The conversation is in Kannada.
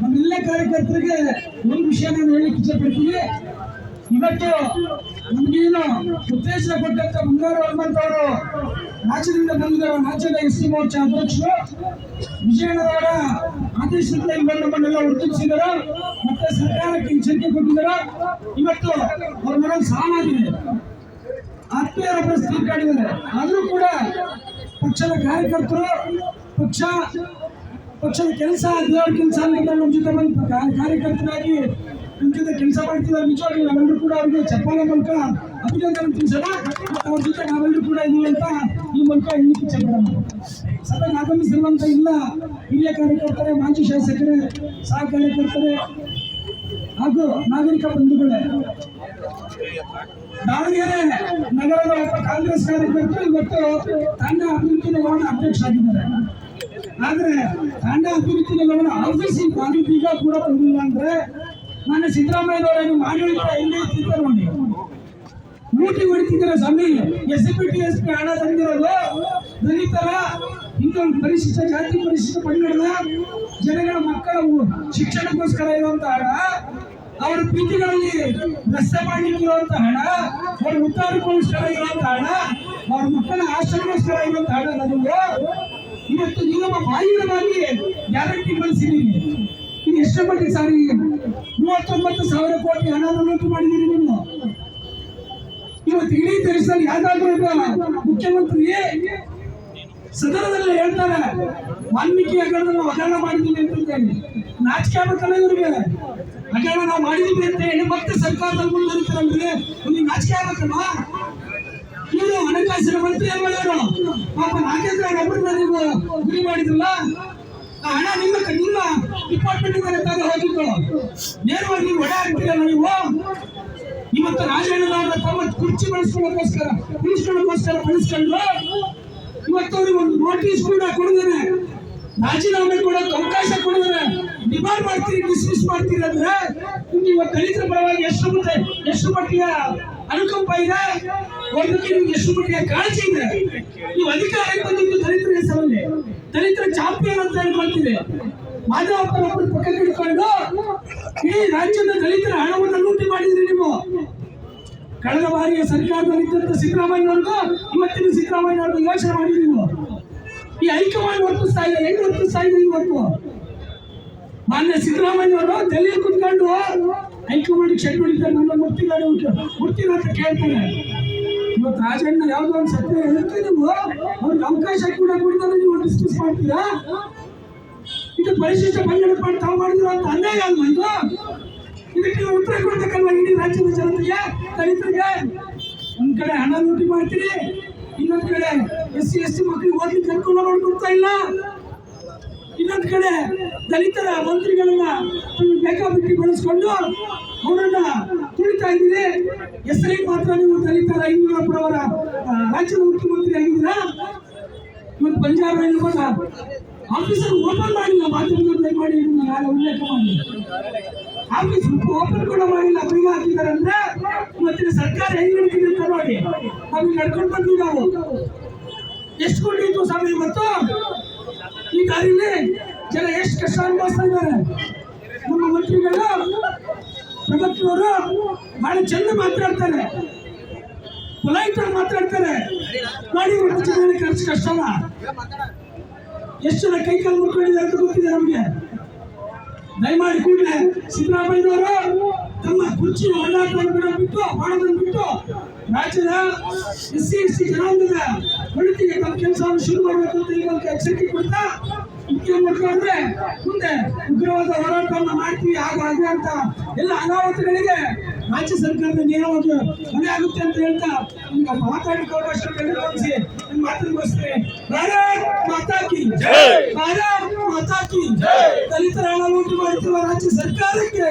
ನಮ್ಮೆಲ್ಲ ಕಾರ್ಯಕರ್ತರಿಗೆ ಒಂದು ವಿಷಯ ನಾನು ಹೇಳಲಿಕ್ಕೆ ಇಷ್ಟಪಡ್ತೀನಿ. ಇವತ್ತು ನಮಗೇನು ಉತ್ತೇಜನ ಕೊಟ್ಟಂತ ಮುಂಗಾರು ಹನುಮಂತ ಅವರು ರಾಜ್ಯದಿಂದ ಬಂದಿದ್ದಾರೆ ರಾಜ್ಯದ ಎಸ್ ಸಿ ಮೋರ್ಚಾ ಅಧ್ಯಕ್ಷರು ವಿಜಯನಗರ ಆದೇಶದಿಂದ ನಮ್ಮನ್ನೆಲ್ಲ ಉತ್ತೇಜಿಸಿದ್ದಾರೆ ಮತ್ತೆ ಸರ್ಕಾರಕ್ಕೆ ಎಚ್ಚರಿಕೆ ಕೊಟ್ಟಿದ್ದಾರೆ ಇವತ್ತು ಅವ್ರ ಮನೆಯಲ್ಲಿ ಸಾಮಾನ್ಯ ಆತ್ಮೀಯರ ಪರಿಸ್ಥಿತಿ ಕಾಡಿದ್ದಾರೆ ಆದರೂ ಕೂಡ ಪಕ್ಷದ ಕಾರ್ಯಕರ್ತರು ಪಕ್ಷ, ಪಕ್ಷದ ಕೆಲಸ ಹದಿನಾರು ಕೆಲಸ ನಮ್ಮ ಜೊತೆ ಬಂದು ಕಾರ್ಯಕರ್ತರಾಗಿ ನಮ್ಮ ಜೊತೆ ಕೆಲಸ ಮಾಡ್ತಿದ್ದಾರೆ ನಿಜವಾಗ್ಲೂ ನಾವೆಲ್ಲರೂ ಕೂಡ ಅವರಿಗೆ ಚಪ್ಪಾಳೆ ಮೂಲಕ ಅಭಿನಂದನೆ ತಿಳಿಸೋಣ. ಅವ್ರ ಜೊತೆ ನಾವೆಲ್ಲರೂ ಕೂಡ ಇದ್ದೀವಿ ಅಂತ ಈ ಮೂಲಕ ಹೇಳಿಕೆ ಚಪ್ಪಡ ಸಭೆಗೆ ಆಗಮಿಸಿರುವಂತ ಇಲ್ಲ ಹಿರಿಯ ಕಾರ್ಯಕರ್ತರೇ, ಮಾಜಿ ಶಾಸಕರೇ, ಸಹ ಕಾರ್ಯಕರ್ತರೇ, ಹಾಗೂ ನಾಗರಿಕ ಬಂಧುಗಳೇ. ದಾವಣಗೆರೆ ನಗರದ ಒಬ್ಬ ಕಾಂಗ್ರೆಸ್ ಕಾರ್ಯಕರ್ತರು ಇವತ್ತು ತನ್ನ ಅಭಿವೃದ್ಧಿ ನಿಗಮದ ಅಧ್ಯಕ್ಷ ಆಗಿದ್ದಾರೆ ಆದ್ರೆ ತಂಡ ಅಭಿವೃದ್ಧಿ ನಿಗಮದ ಆಫೀಸಿ ಬೀಗ ಕೂಡ ಬಂದಿಲ್ಲ ಅಂದ್ರೆ ನಾನು ಸಿದ್ದರಾಮಯ್ಯನವರೇನು ಮಾಡಿದ್ರೆ ಎಲ್ಲಿ ಇರ್ತಿದ್ದಾರೆ ನೋಡಿ ಲೂಟಿ ಹೊಡಿತಿದ್ದೀರ ಸ್ವಾಮಿ? S P T S P ಹಣ ತಂದಿರೋದು ದಲಿತರ ಇನ್ನೊಂದು ಪರಿಶಿಷ್ಟ, ಜಾತಿ ಪರಿಶಿಷ್ಟ ಪಂಗಡದ ಜನಗಳ ಮಕ್ಕಳ ಶಿಕ್ಷಣಕ್ಕೋಸ್ಕರ ಇರುವಂತ ಹಣ, ಅವರ ಪ್ರೀತಿಗಳಲ್ಲಿ ರಸ್ತೆ ಮಾಡಲಿಕ್ಕಿರುವಂತ ಹಣ, ಅವರ ಉತ್ತಾರಕ್ಕೋಸ್ಕರ ಇರುವಂತ ಹಣ, ಅವ್ರ ಮಕ್ಕಳ ಆಶ್ರಮಕ್ಕೋಸ್ಕರ ಇರುವಂತ ಹಣ ನನಗೆ ಇವತ್ತು ನಿಗಮ ಬಾಯಿಗೆ ಗ್ಯಾರಂಟಿ ಬಳಸಿದ್ದೀರಿ ನೀವು ಎಷ್ಟು ಮಟ್ಟಿಗೆ ಸಾರಿ? ಮೂವತ್ತೊಂಬತ್ತು ಸಾವಿರ ಕೋಟಿ ಹಣ ನೋಟು ಮಾಡಿದ್ದೀರಿ ನೀವು. ಇವತ್ತು ಇಡೀ ದೇಶದಲ್ಲಿ ಯಾವ್ದಾದ್ರು ಮುಖ್ಯಮಂತ್ರಿ ಸದನದಲ್ಲಿ ಹೇಳ್ತಾರೆ, ವಾಲ್ಮೀಕಿ ಹಗರಣ ಹಗರಣ ಮಾಡಿದ್ದೀವಿ ಅಂತ ಹೇಳಿ ನಾಚಿಕೆ ಆಗ್ಬೇಕಲ್ಲ ಇವ್ರಿಗೆ? ಹಗರಣ ನಾವು ಮಾಡಿದ್ವಿ ಅಂತ ಹೇಳಿ ಮತ್ತೆ ಸರ್ಕಾರದಲ್ಲಿ ಮುಂದುವರಿತಾರಲ್ರಿ ಒಂದು ನಾಚಿಕೆ ಆಗ್ಬೇಕಲ್ವಾ? ಇವರು ಹಣಕಾಸಿನ ಮಂತ್ರಿ ಇವರು ಪಾಪ ನಾಗೇಂದ್ರ ಒಬ್ಬರನ್ನ ನೀವು ಗುರಿ ಮಾಡಿದ್ರಲ್ಲ, ಆ ಹಣ ನಿಮ್ಮ ನಿಮ್ಮ ಡಿಪಾರ್ಟ್ಮೆಂಟ್ ತಗೊಂಡು ಹೋಗಿದ್ದು. ನೇರವಾಗಿ ನೀವು ಒಡೆ ಹಾಕ್ತೀರಲ್ಲ ನೀವು? ಇವತ್ತು ರಾಜಣ್ಣನವರ ತಮ್ಮ ಕುರ್ಚಿ ಬಳಸ್ಕೊಳ್ಳೋಕೋಸ್ಕರ ಉಳಿಸ್ಕೊಳ್ಳೋಕೋಸ್ಕರ ಬಳಸ್ಕೊಂಡು, ಇವತ್ತು ಅವ್ರಿಗೆ ಒಂದು ನೋಟಿಸ್ ಕೂಡ ಕೊಡಿದ್ರೆ ರಾಜೀನಾಮೆ ಕೊಡೋಕೆ ಅವಕಾಶ ಕೊಡಿದ್ರೆ ಡಿಮಾಂಡ್ ಮಾಡ್ತೀರಿ ಡಿಸ್ಮಿಸ್ ಮಾಡ್ತೀರಿ ಅಂದ್ರೆ ನಿಮ್ಗೆ ಇವತ್ತು ದಲಿತರ ಪರವಾಗಿ ಎಷ್ಟು ಎಷ್ಟು ಮಟ್ಟಿಗೆ ಅನುಕಂಪ ಇದೆ. ಒಂದಕ್ಕೆ ನಿಮ್ಗೆ ಎಷ್ಟು ಮಟ್ಟಿಗೆ ಕಾಳಜಿ ಇದೆ? ನೀವು ಅಧಿಕಾರಕ್ಕೆ ಬಂದಿದ್ದು ದಲಿತರ ಹೆಸರಲ್ಲಿ ದಲಿತರ ಚಾಂಪಿಯನ್ ಅಂತ ಹೇಳ್ಕೊಳ್ತೀವಿ ಮಾಧವಪ್ಪನ ಒಬ್ಬರು ಪಕ್ಕ ಹಿಡ್ಕೊಂಡು ಇಡೀ ರಾಜ್ಯದ ದಲಿತರ ಹಣವನ್ನು ಲೂಟಿ ಮಾಡಿದ್ರಿ ನೀವು. ಕಳೆದ ಬಾರಿಯ ಸರ್ಕಾರದಲ್ಲಿದ್ದಂತ ಸಿದ್ದರಾಮಯ್ಯನವ್ರಿಗೂ ಇವತ್ತಿನ ಸಿದ್ದರಾಮಯ್ಯನವ್ರಿಗೂ ಯೋಚನೆ ಮಾಡಿದ್ರಿ ನೀವು. ಈ ಹೈಕಮಾಂಡ್ ವರ್ತಿಸ್ತಾ ಇದೆ ಹೆಂಗ್ ವರ್ತಿಸ್ತಾ ಇದೆ ಇವತ್ತು? ಮಾನ್ಯ ಸಿದ್ದರಾಮಯ್ಯನವರು ದಲ್ಲಿ ಕುತ್ಕೊಂಡು ಹೈಕಮಾಂಡ್ ಶೆಡ್ ಹೊಡಿತಾರೆ ನನ್ನ ಮುರ್ತಿಗಾಡಿ ಮುರ್ತಿನ ಅಂತ ಕೇಳ್ತಾರೆ. ಇವತ್ತು ರಾಜಣ್ಣ ಯಾವುದೋ ಒಂದು ಸತ್ಯ ಹೇಳುತ್ತೆ ನೀವು? ಅವ್ರಿಗೆ ಅವಕಾಶ ಕೂಡ ಕೊಡ್ತಾರೆ, ನೀವು ಡಿಸ್ಕಸ್ ಮಾಡ್ತೀರಾ? ಇದು ಪರಿಶಿಷ್ಟ ಪಂಗಡ ಮಾಡಿ ತಾವು ಮಾಡಿದ್ರು ಅಂತ ಅನ್ಯಾಯ ಅಲ್ವಾ ಇದು? ಇದಕ್ಕೆ ನೀವು ಉತ್ತರ ಕೊಡ್ಬೇಕಲ್ವ ಇಡೀ ರಾಜ್ಯದ ಜನತೆಗೆ, ದಲಿತರಿಗೆ? ಒಂದ್ ಕಡೆ ಹಣ ಲೂಟಿ ಮಾಡ್ತೀರಿ, ಇನ್ನೊಂದ್ ಕಡೆ ಎಸ್ ಸಿ ಎಸ್ ಸಿ ಮಕ್ಕಳಿಗೆ ಓದ್ಲಿಕ್ಕೆ ಅನುಕೂಲ ಮಾಡಿಕೊಡ್ತಾ ಇಲ್ಲ. ಇನ್ನೊಂದ್ ಕಡೆ ದಲಿತರ ಮಂತ್ರಿಗಳನ್ನ ಬೇಕಾಬಿಟ್ಟಿ ಬಳಸ್ಕೊಂಡು ಅವರನ್ನ ತುಳಿತಾ ಇದ್ದೀರಿ. ಹೆಸರಿಗೆ ಮಾತ್ರ ನೀವು ಯಡಿಯೂರಪ್ಪನವರ ಅವರ ರಾಜ್ಯದ ಮುಖ್ಯಮಂತ್ರಿ ಆಗಿದ್ದೀರಾ? ಇವತ್ತು ಪಂಜಾಬ್ ಹೇಳ್ಬೋದ ಆಫೀಸರ್ ಓಪನ್ ಮಾಡಿಲ್ಲ ಮಾಧ್ಯಮದಲ್ಲಿ ಮಾಡಿ ನಾನು ಉಲ್ಲೇಖ ಮಾಡಿ. ಆಫೀಸ್ ಓಪನ್ ಕೂಡ ಮಾಡಿಲ್ಲ ಬೀಗ ಹಾಕಿದ್ದಾರೆ ಅಂದ್ರೆ ಇವತ್ತಿನ ಸರ್ಕಾರ ಹೆಂಗ್ ನಡೀತಿದೆ ಅಂತ ನೋಡಿ. ಇಲ್ಲಿ ನಡ್ಕೊಂಡು ಬಂದ್ವಿ ನಾವು. ಎಷ್ಟು ಕೊಟ್ಟಿತ್ತು ಸಮಯ ಇವತ್ತು? ಈ ದಾರಿಲಿ ಜನ ಎಷ್ಟು ಕಷ್ಟ ಅನುಭವಿಸ್ತಾ ಇದ್ದಾರೆ? ಮಂತ್ರಿಗಳು ಪ್ರಭುತ್ವರು ಬಹಳ ಚಂದ ಮಾತಾಡ್ತಾರೆ. ಪೊಲೈಟ್ ಆಗಿ ಮಾತಾಡ್ತಾರೆ. ಮಾಡಿ ಜನರಿಗೆ ಖರ್ಚು ಅಲ್ಲ ಎಷ್ಟು ಜನ ಕೈ ಕಾಲು ಮುಟ್ಕೊಂಡಿದ್ದಾರೆ ಅಂತ ಗೊತ್ತಿದೆ ನಮಗೆ? ದಯಮಾಡಿ ಕೂಡಲೇ ಸಿದ್ದರಾಮಯ್ಯನವರು ತಮ್ಮ ಕುರ್ಚಿ ಬಿಡೋ ಬಿಟ್ಟು ಮಾಡೋದನ್ನು ಬಿಟ್ಟು ರಾಜ್ಯದ ಎಸ್ ಸಿ ಎಸ್ ಸಿ ಜನಾಂಗದ ಒಳಿತಿಗೆ ತಮ್ಮ ಕೆಲಸವನ್ನು ಶುರು ಮಾಡಬೇಕು ಅಂತ ಈಗ ಎಚ್ಚರಿಕೆ ಕೊಡ್ತಾ ಮುಖ್ಯ ಮುಖಂಡ್ರೆ ಮುಂದೆ ಉಗ್ರವಾದ ಹೋರಾಟವನ್ನು ಮಾಡ್ತೀವಿ ಆಗ ಅಂತ ಎಲ್ಲ ಅನಾಹುತಗಳಿಗೆ ರಾಜ್ಯ ಸರ್ಕಾರದ ನೇರವಾಗಿ ಮನೆ ಆಗುತ್ತೆ ಅಂತ ಹೇಳ್ತಾ ನಿಮ್ಗೆ ಮಾತಾಡಲಿಕ್ಕೆ ಅವಕಾಶ ಕಡಿಮೆ ನನ್ನ ಮಾತನ್ನು ಮುಗಿಸ್ತೇನೆ ಭಾರತ್ ಮಾತಾ ಕಿ ಭಾರತ್ ಮಾತಾಕಿ ದಲಿತರ ಲೂಟಿ ಮಾಡುತ್ತಿರುವ ರಾಜ್ಯ ಸರ್ಕಾರಕ್ಕೆ